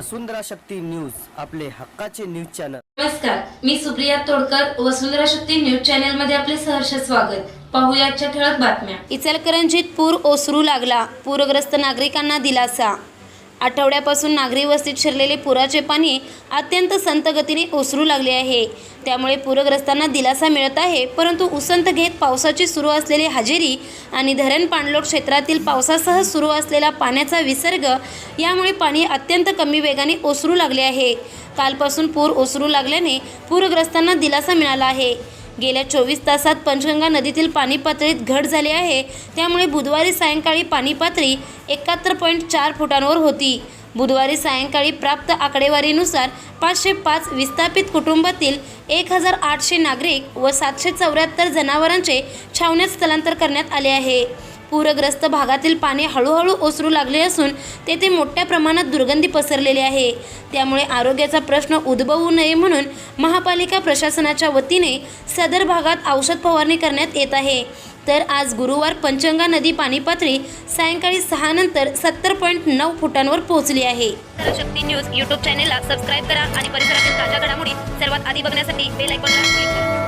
वसुंधरा Shakti news आपले हक्काचे news channel. नमस्कार मी सुप्रिया तोडकर वसुंधरा शक्ती न्यूज चॅनलमध्ये आपले सहर्ष स्वागत. पाहूया आजच्या ठळक बातम्या. इचलकरंजीत पूर ओसरू लागला. पूरग्रस्त नागरिकांना दिलासा. आठवड्यापासून नागरी वस्तीत शिरलेले पुराचे पाणी अत्यंत संतगतीने ओसरू लागले आहे. त्यामुळे पूरग्रस्तांना दिलासा मिळत आहे परंतु उसंत घेत पावसाची सुरू असलेली हजेरी आणि धरण पाणलोट क्षेत्रातील पावसासह सुरू असलेला पाण्याचा विसर्ग यामुळे पाणी अत्यंत कमी वेगाने ओसरू लागले आहे. कालपासून पूर ओसरू लागल्याने पूरग्रस्तांना दिलासा मिळाला आहे. गेल्या चोवीस तासात पंचगंगा नदीतील पाणी पातळीत घट झाली आहे. त्यामुळे बुधवारी सायंकाळी पाणी पातळी एकाहत्तर पॉईंट चार फुटांवर होती. बुधवारी सायंकाळी प्राप्त आकडेवारीनुसार पाचशे पाच विस्थापित कुटुंबातील एक हजार आठशे नागरिक व सातशे चौऱ्याहत्तर जनावरांचे छावण्यात स्थलांतर करण्यात आले आहे. पूरग्रस्त भागातील पाणी हळूहळू ओसरू लागले असून तेथे मोठ्या प्रमाणात दुर्गंधी पसरलेली आहे. त्यामुळे आरोग्याचा प्रश्न उद्भवू नये म्हणून महापालिका प्रशासनाच्या वतीने सदर भागात औषध फवारणी करण्यात येत आहे. तर आज गुरुवार पंचंगा नदी पाणी पातळी सायंकाळी सहा नंतर सत्तर पॉईंट नऊ फुटांवर पोहोचली आहे. शक्ती न्यूज यूट्यूब चॅनेलला सबस्क्राईब करा आणि परिसरातील ताज्या घडामोडी सर्वात आधी बघण्यासाठी बेल आयकॉनला क्लिक करा.